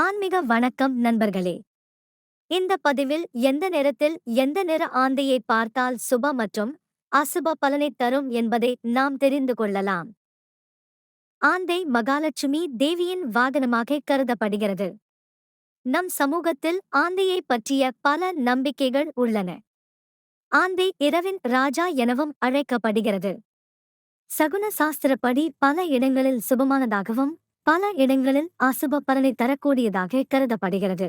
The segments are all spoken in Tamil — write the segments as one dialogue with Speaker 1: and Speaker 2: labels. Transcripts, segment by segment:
Speaker 1: ஆன்மீக வணக்கம் நண்பர்களே. இந்த பதிவில் எந்த நேரத்தில் எந்த நிற ஆந்தையை பார்த்தால் சுப மற்றும் அசுப பலனை தரும் என்பதை நாம் தெரிந்து கொள்ளலாம். ஆந்தை மகாலட்சுமி தேவியின் வாகனமாக கருதப்படுகிறது. நம் சமூகத்தில் ஆந்தையை பற்றிய பல நம்பிக்கைகள் உள்ளன. ஆந்தை இரவின் ராஜா எனவும் அழைக்கப்படுகிறது. சகுன சாஸ்திரப்படி பல இடங்களில் சுபமானதாகவும் பல இடங்களில் அசுப பலனை தரக்கூடியதாக கருதப்படுகிறது.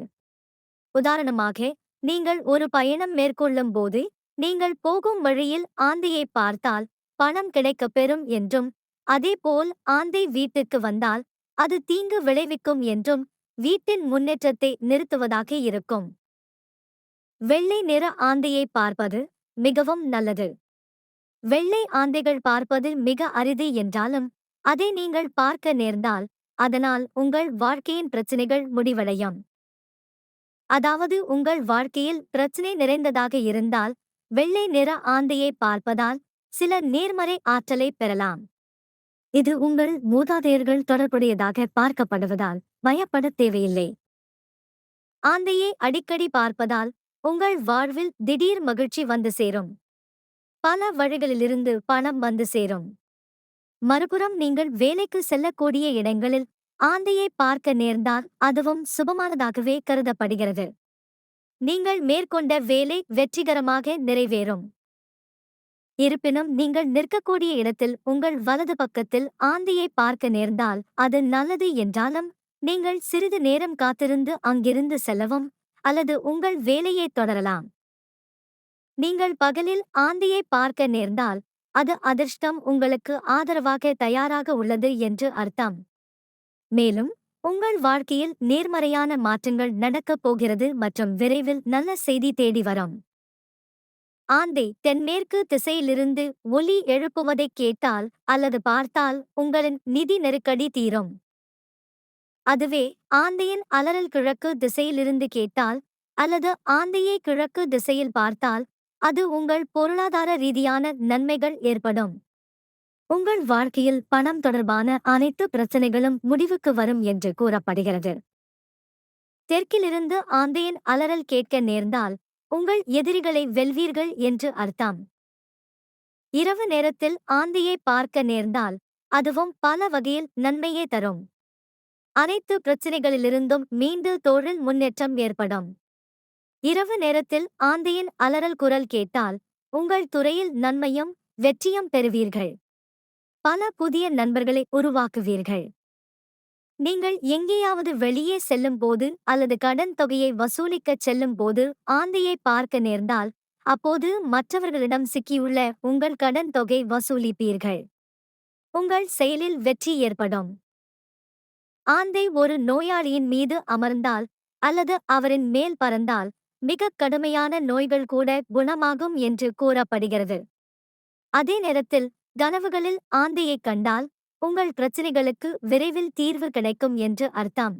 Speaker 1: உதாரணமாக நீங்கள் ஒரு பயணம் மேற்கொள்ளும் போது நீங்கள் போகும் வழியில் ஆந்தையை பார்த்தால் பணம் கிடைக்கப் பெறும் என்றும் அதேபோல் ஆந்தை வீட்டுக்கு வந்தால் அது தீங்கு விளைவிக்கும் என்றும் வீட்டின் முன்னேற்றத்தை நிறுத்துவதாக இருக்கும். வெள்ளை நிற ஆந்தையை பார்ப்பது மிகவும் நல்லது. வெள்ளை ஆந்தைகள் பார்ப்பது மிக அரிது என்றாலும் அதை நீங்கள் பார்க்க நேர்ந்தால் அதனால் உங்கள் வாழ்க்கையின் பிரச்சினைகள் முடிவடையும். அதாவது உங்கள் வாழ்க்கையில் பிரச்சினை நிறைந்ததாக இருந்தால் வெள்ளை நிற ஆந்தையை பார்ப்பதால் சில நேர்மறை ஆற்றலை பெறலாம். இது உங்கள் மூதாதையர்கள் தொடர்புடையதாக பார்க்கப்படுவதால் பயப்பட தேவையில்லை. ஆந்தையை அடிக்கடி பார்ப்பதால் உங்கள் வாழ்வில் திடீர் மகிழ்ச்சி வந்து சேரும். பல வழிகளிலிருந்து பணம் வந்து சேரும். மறுபுறம் நீங்கள் வேலைக்கு செல்லக்கூடிய இடங்களில் ஆந்தையை பார்க்க நேர்ந்தால் அதுவும் சுபமானதாகவே கருதப்படுகிறது. நீங்கள் மேற்கொண்ட வேலை வெற்றிகரமாக நிறைவேறும். இருப்பினும் நீங்கள் நிற்கக்கூடிய இடத்தில் உங்கள் வலது பக்கத்தில் ஆந்தையை பார்க்க நேர்ந்தால் அது நல்லது என்றாலும் நீங்கள் சிறிது நேரம் காத்திருந்து அங்கிருந்து செல்லவும் அல்லது உங்கள் வேலையை தொடரலாம். நீங்கள் பகலில் ஆந்தையை பார்க்க நேர்ந்தால் அது அதிர்ஷ்டம் உங்களுக்கு ஆதரவாக தயாராக உள்ளது என்று அர்த்தம். மேலும் உங்கள் வாழ்க்கையில் நேர்மறையான மாற்றங்கள் நடக்கப் போகிறது மற்றும் விரைவில் நல்ல செய்தி தேடி வரும். ஆந்தை தென்மேற்கு திசையிலிருந்து ஒலி எழுப்புவதைக் கேட்டால் அல்லது பார்த்தால் உங்களின் நிதி நெருக்கடி தீரும். அதுவே ஆந்தையின் அலறல் கிழக்கு திசையிலிருந்து கேட்டால் அல்லது ஆந்தையை கிழக்கு திசையில் பார்த்தால் அது உங்கள் பொருளாதார ரீதியான நன்மைகள் ஏற்படும். உங்கள் வாழ்க்கையில் பணம் தொடர்பான அனைத்து பிரச்சனைகளும் முடிவுக்கு வரும் என்று கூறப்படுகிறது. தெற்கிலிருந்து ஆந்தையின் அலறல் கேட்க நேர்ந்தால் உங்கள் எதிரிகளை வெல்வீர்கள் என்று அர்த்தம். இரவு நேரத்தில் ஆந்தையை பார்க்க நேர்ந்தால் அதுவும் பல வகையில் நன்மையே தரும். அனைத்து பிரச்சினைகளிலிருந்தும் மீண்டு தொழில் முன்னேற்றம் ஏற்படும். இரவு நேரத்தில் ஆந்தையின் அலறல் குரல் கேட்டால் உங்கள் துறையில் நன்மையும் வெற்றியும் பெறுவீர்கள். பல புதிய நண்பர்களை உருவாக்குவீர்கள். நீங்கள் எங்கேயாவது வெளியே செல்லும் போது அல்லது கடன் தொகையை வசூலிக்கச் செல்லும் போது ஆந்தையை பார்க்க நேர்ந்தால் அப்போது மற்றவர்களிடம் சிக்கியுள்ள உங்கள் கடன் தொகை வசூலிப்பீர்கள். உங்கள் செயலில் வெற்றி ஏற்படும். ஆந்தை ஒரு நோயாளியின் மீது அமர்ந்தால் அல்லது அவரின் மேல் பறந்தால் மிக கடுமையான நோய்கள் கூட குணமாகும் என்று கூறப்படுகிறது. அதே நேரத்தில் கனவுகளில் ஆந்தையை கண்டால் உங்கள் பிரச்சினைகளுக்கு விரைவில் தீர்வு கிடைக்கும் என்று அர்த்தம்.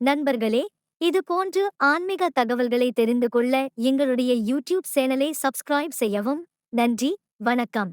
Speaker 1: நண்பர்களே இது போன்று ஆன்மீக தகவல்களை தெரிந்து கொள்ள எங்களுடைய யூடியூப் சேனலை சப்ஸ்கிரைப் செய்யவும் நன்றி வணக்கம்.